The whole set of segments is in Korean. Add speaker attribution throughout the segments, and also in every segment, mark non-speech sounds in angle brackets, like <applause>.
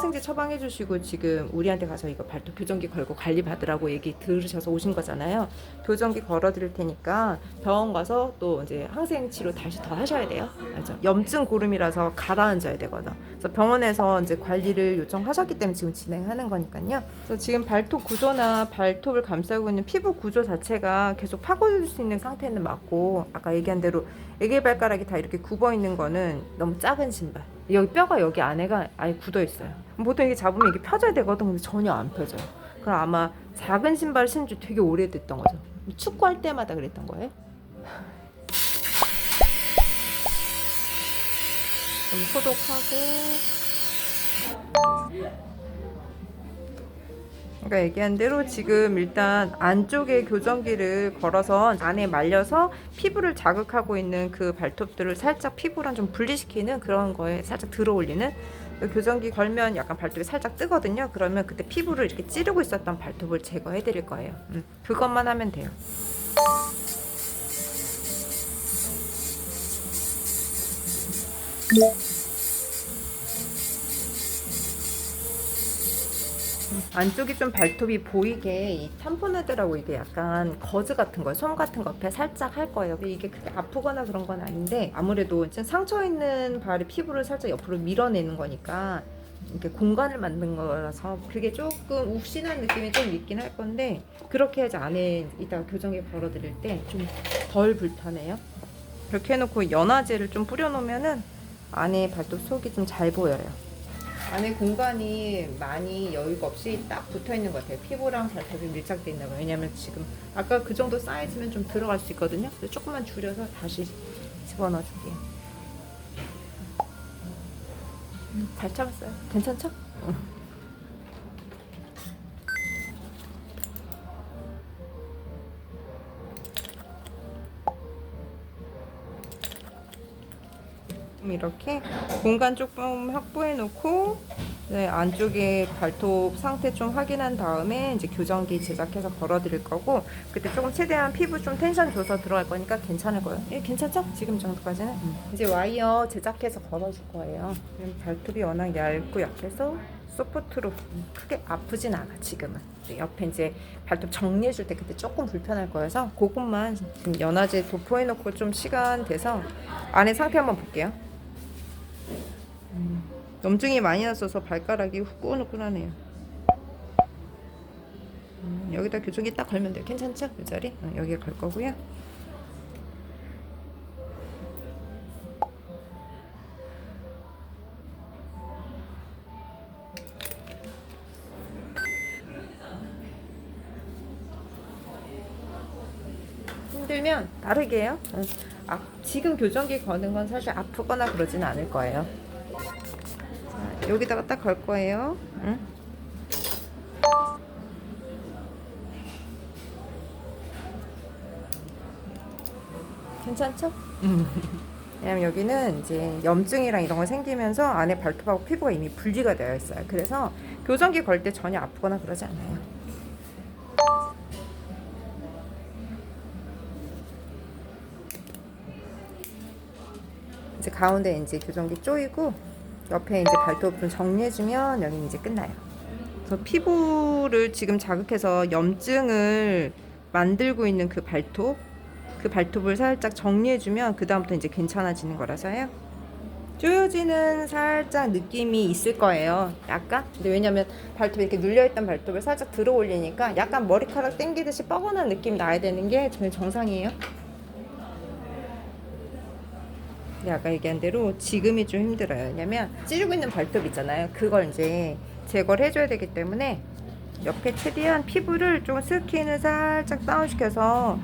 Speaker 1: 항생제 처방해 주시고 지금 우리한테 가서 이거 발톱 교정기 걸고 관리 받으라고 얘기 들으셔서 오신 거잖아요. 교정기 걸어 드릴 테니까 병원 가서 또 이제 항생 치료 다시 더 하셔야 돼요. 알죠? 염증 고름이라서 가라앉아야 되거든. 그래서 병원에서 이제 관리를 요청하셨기 때문에 지금 진행하는 거니까요. 그래서 지금 발톱 구조나 발톱을 감싸고 있는 피부 구조 자체가 계속 파고들 수 있는 상태는 맞고 아까 얘기한 대로 애기 발가락이 다 이렇게 굽어 있는 거는 너무 작은 신발. 여기 뼈가 여기 안에가 아예 굳어 있어요. 보통 이게 잡으면 이게 펴져야 되거든. 근데 전혀 안 펴져요. 그럼 아마 작은 신발 신지 되게 오래됐던 거죠. 축구할 때마다 그랬던 거예요. <sighs> 좀 소독하고. 그러니까 얘기한 대로 지금 일단 안쪽에 교정기를 걸어서 안에 말려서 피부를 자극하고 있는 그 발톱들을 살짝 피부랑 좀 분리시키는 그런 거에 살짝 들어 올리는 그 교정기 걸면 약간 발톱이 살짝 뜨거든요. 그러면 그때 피부를 이렇게 찌르고 있었던 발톱을 제거해 드릴 거예요. 음, 그것만 하면 돼요. 안쪽이 좀 발톱이 보이게 이 탐포네드라고 이게 약간 거즈 같은 거예요. 솜 같은 거 옆에 살짝 할 거예요. 근데 이게 그렇게 아프거나 그런 건 아닌데 아무래도 지금 상처 있는 발의 피부를 살짝 옆으로 밀어내는 거니까 이렇게 공간을 만든 거라서 그게 조금 욱신한 느낌이 좀 있긴 할 건데 그렇게 해야지 안에 이따가 교정기 걸어드릴 때 좀 덜 불편해요. 이렇게 해놓고 연화제를 좀 뿌려놓으면은 안에 발톱 속이 좀 잘 보여요. 안에 공간이 많이 여유가 없이 딱 붙어 있는 것 같아요. 피부랑 발톱이 밀착돼 있나 봐요. 왜냐면 지금 아까 그 정도 사이즈면 좀 들어갈 수 있거든요. 그래서 조금만 줄여서 다시 집어넣어 줄게요. 음, 잘 참았어요. 괜찮죠? 이렇게 공간 조금 확보해 놓고 네, 안쪽에 발톱 상태 좀 확인한 다음에 이제 교정기 제작해서 걸어 드릴 거고 그때 조금 최대한 피부 좀 텐션 줘서 들어갈 거니까 괜찮을 거예요. 예, 괜찮죠? 지금 정도까지는 음. 이제 와이어 제작해서 걸어 줄 거예요. 발톱이 워낙 얇고 약해서 소프트로 크게 아프진 않아 지금은 옆에 이제 발톱 정리해 줄 때 그때 조금 불편할 거여서 그것만 연화제 도포해 놓고 좀 시간 돼서 안에 상태 한번 볼게요. 염증이 많이 났어서 발가락이 후끈후끈하네요. 음, 여기다 교정기 딱 걸면 돼요. 괜찮죠? 이 자리? 어, 여기에 걸 거고요. 힘들면 다르게 해요. 어, 아, 지금 교정기 거는 건 사실 아프거나 그러진 않을 거예요. 자, 여기다가 딱 걸 거예요. 응? 괜찮죠? 왜냐면 여기는 이제 염증이랑 이런 거 생기면서 안에 발톱하고 피부가 이미 분리가 되어 있어요. 그래서 교정기 걸 때 전혀 아프거나 그러지 않아요. 이제 가운데 이제 교정기 쪼이고 옆에 이제 발톱 좀 정리해주면 여기 이제 끝나요. 그래서 피부를 지금 자극해서 염증을 만들고 있는 그 발톱, 그 발톱을 살짝 정리해주면 그 다음부터 이제 괜찮아지는 거라서요. 쪼여지는 살짝 느낌이 있을 거예요. 약간. 근데 왜냐면 발톱이 이렇게 눌려있던 발톱을 살짝 들어 올리니까 약간 머리카락 당기듯이 뻐근한 느낌이 나야 되는 게 저는 정상이에요. 근데 아까 얘기한 대로 지금이 좀 힘들어요. 왜냐면 찌르고 있는 발톱 있잖아요. 그걸 이제 제거를 해줘야 되기 때문에 옆에 최대한 피부를 좀 스킨을 살짝 다운시켜서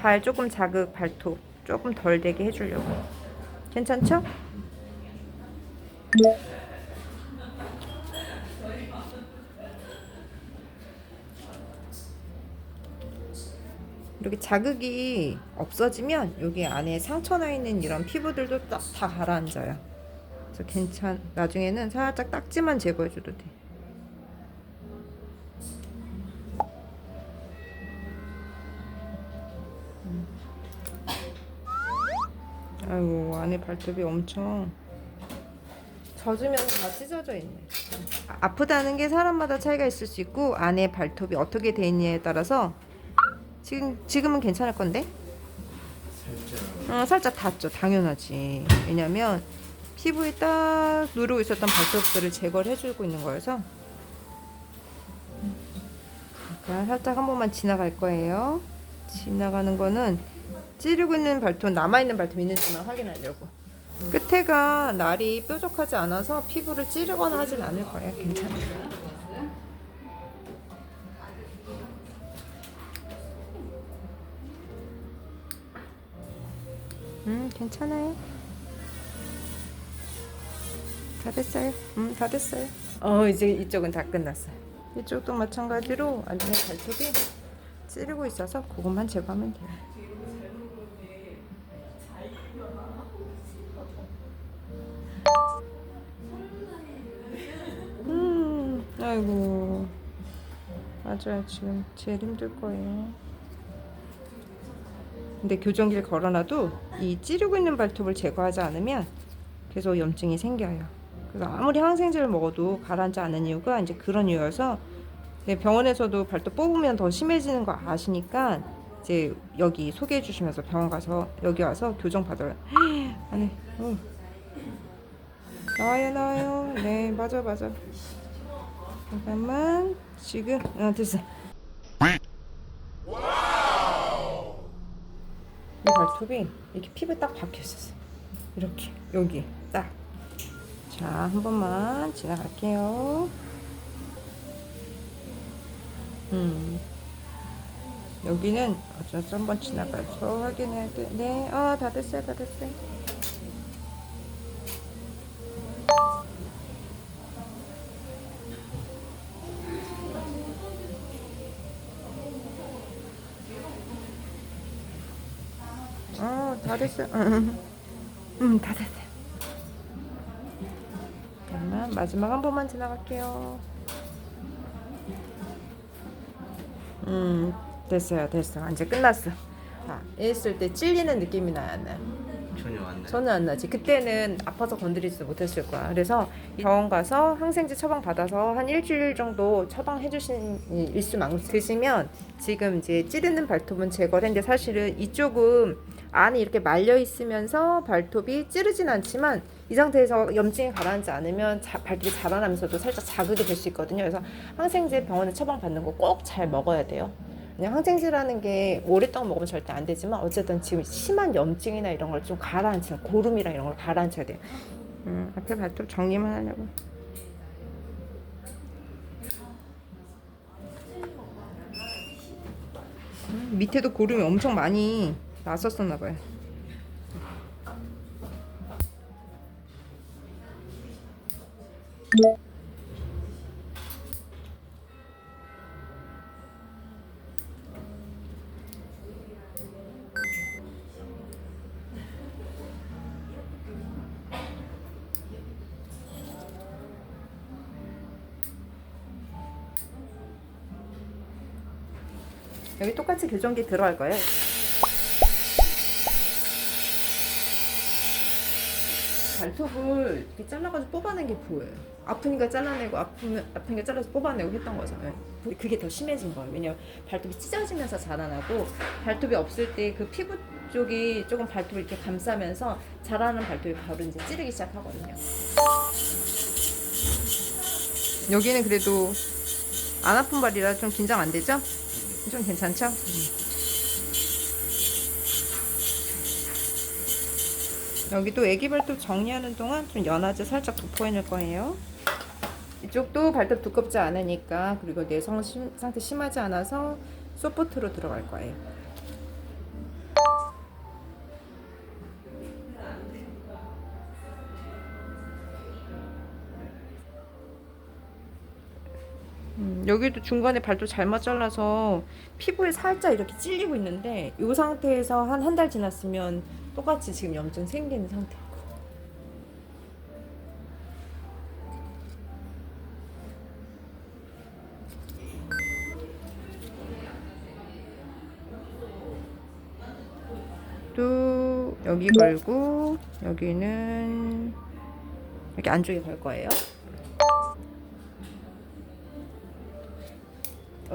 Speaker 1: 발 조금 자극 발톱 조금 덜 되게 해주려고. 괜찮죠? 이렇게 자극이 없어지면 여기 안에 상처 나 있는 이런 피부들도 딱 다 가라앉아요. 그래서 괜찮. 나중에는 살짝 딱지만 제거해줘도 돼. 음. 아이고 안에 발톱이 엄청 젖으면 다 찢어져 있네. 아, 아프다는 게 사람마다 차이가 있을 수 있고 안에 발톱이 어떻게 돼 있느냐에 따라서 지금 지금은 괜찮을 건데. 어, 살짝 닿죠. 당연하지. 왜냐면 피부에 딱 누르고 있었던 발톱들을 제거를 해주고 있는 거여서. 그냥 살짝 한 번만 지나갈 거예요. 지나가는 거는 찌르고 있는 발톱, 남아있는 발톱 있는지만 확인하려고. 끝에가 날이 뾰족하지 않아서 피부를 찌르거나 하진 않을 거예요. 괜찮아요. 음, 괜찮아요. 다 됐어요. 음, 다 됐어요. 어, 이제 이쪽은 다 끝났어요. 이쪽도 마찬가지로 안에 발톱이 찌르고 있어서 그것만 제거하면 돼요. 음, 아이고. 맞아요. 지금 제일 힘들 거예요. 근데 교정기를 걸어놔도 이 찌르고 있는 발톱을 제거하지 않으면 계속 염증이 생겨요. 그래서 아무리 항생제를 먹어도 가라앉지 않는 이유가 이제 그런 이유여서 네, 병원에서도 발톱 뽑으면 더 심해지는 거 아시니까 이제 여기 소개해 주시면서 병원 가서 여기 와서 교정 받아요. <gasps> 아니, 어. 나와요, 나와요. 네, 맞아, 맞아. 잠깐만, 지금, 아, 됐어. 이 발톱이 이렇게 피부에 딱 박혀 있었어. 이렇게 여기 딱. 자, 한 번만 지나갈게요. 음. 여기는 어쩌서 한번 지나가서 확인해야 돼. 네, 아, 다 됐어요, 다 됐어요. <laughs> 다 됐어요. 응, 응, 다 됐어요. 잠깐만, 마지막 한 번만 지나갈게요. 음, 됐어요, 됐어. 이제 끝났어. 자, 있을 때 찔리는 느낌이 나요, 안? 나요. 저는 안 나지. 그때는 아파서 건드리지도 못했을 거야. 그래서 병원 가서 항생제 처방 받아서 한 일주일 정도 처방해 주신 일수만큼 드시면 지금 이제 찌르는 발톱은 제거를 했는데 사실은 이쪽은 안에 이렇게 말려 있으면서 발톱이 찌르진 않지만 이 상태에서 염증이 가라앉지 않으면 자, 발톱이 자라나면서도 살짝 자극이 될 수 있거든요. 그래서 항생제 병원에 처방 받는 거 꼭 잘 먹어야 돼요. 그냥 항생제라는 게 오랫동안 먹으면 절대 안 되지만 어쨌든 지금 심한 염증이나 이런 걸 좀 가라앉히는 고름이랑 이런 걸 가라앉혀야 돼요. 음, 앞에 발톱 정리만 하려고. 음, 밑에도 고름이 엄청 많이 났었었나 봐요. 여기 똑같이 교정기 들어갈 거예요. 발톱을 이렇게 잘라가지고 뽑아낸 게 보여요. 아프니까 잘라내고 아프면 아프니까 잘라서 뽑아내고 했던 거잖아요. 그게 더 심해진 거예요. 왜냐면 발톱이 찢어지면서 자라나고 발톱이 없을 때 그 피부 쪽이 조금 발톱을 이렇게 감싸면서 자라는 발톱이 바로 이제 찌르기 시작하거든요. 여기는 그래도 안 아픈 발이라 좀 긴장 안 되죠? 좀 괜찮죠? 여기도 애기 발톱 정리하는 동안 좀 연화제 살짝 돋보이는 거예요. 이쪽도 발톱 두껍지 않으니까 그리고 내성 심- 상태 심하지 않아서 소프트로 들어갈 거예요. 여기도 중간에 발톱 잘못 잘라서 피부에 살짝 이렇게 찔리고 있는데 이 상태에서 한 한 달 지났으면 똑같이 지금 염증 생기는 상태. 또 여기 걸고 여기는 이렇게 안쪽에 걸 거예요.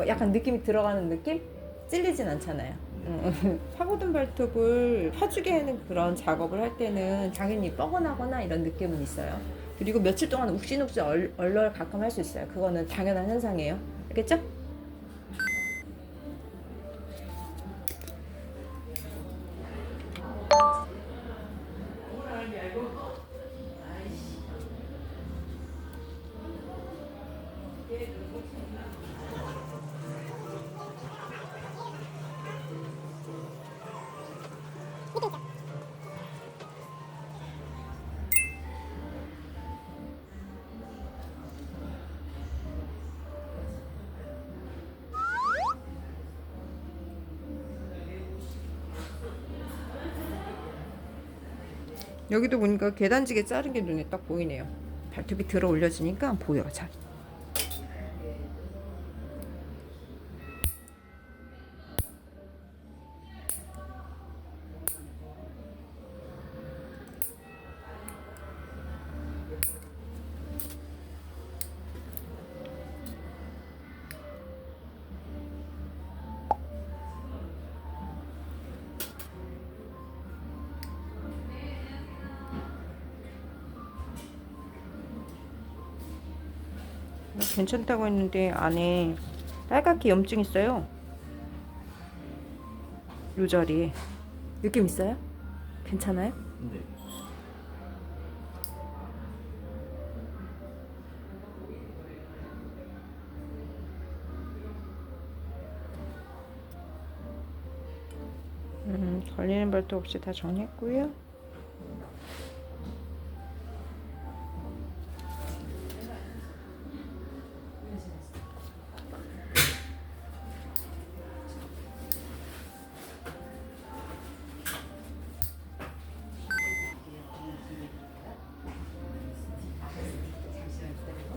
Speaker 1: 약간 느낌이 들어가는 느낌? 찔리진 않잖아요. 음, <laughs> 파고든 발톱을 파주게 하는 그런 작업을 할 때는 당연히 뻐근하거나 이런 느낌은 있어요. 그리고 며칠 동안 욱신욱신 얼, 얼얼 가끔 할 수 있어요. 그거는 당연한 현상이에요. 알겠죠? 여기도 보니까 계단지게 자른 게 눈에 딱 보이네요. 발톱이 들어 올려지니까 보여 잘. 괜찮다고 했는데 안에 빨갛게 염증 있어요. 요 자리에 느낌 있어요? 괜찮아요?
Speaker 2: 네.
Speaker 1: 음, 걸리는 발톱 없이 다 정리했고요.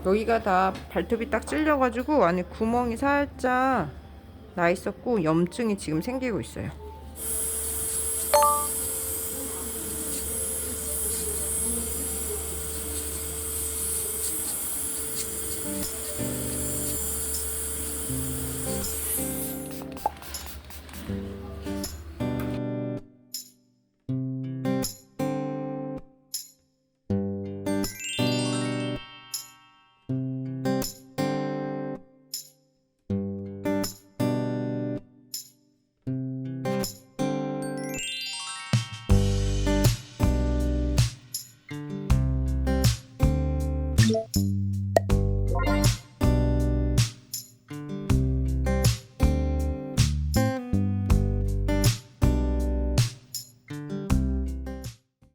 Speaker 1: 여기가 다 발톱이 딱 찔려가지고 안에 구멍이 살짝 나 있었고 염증이 지금 생기고 있어요.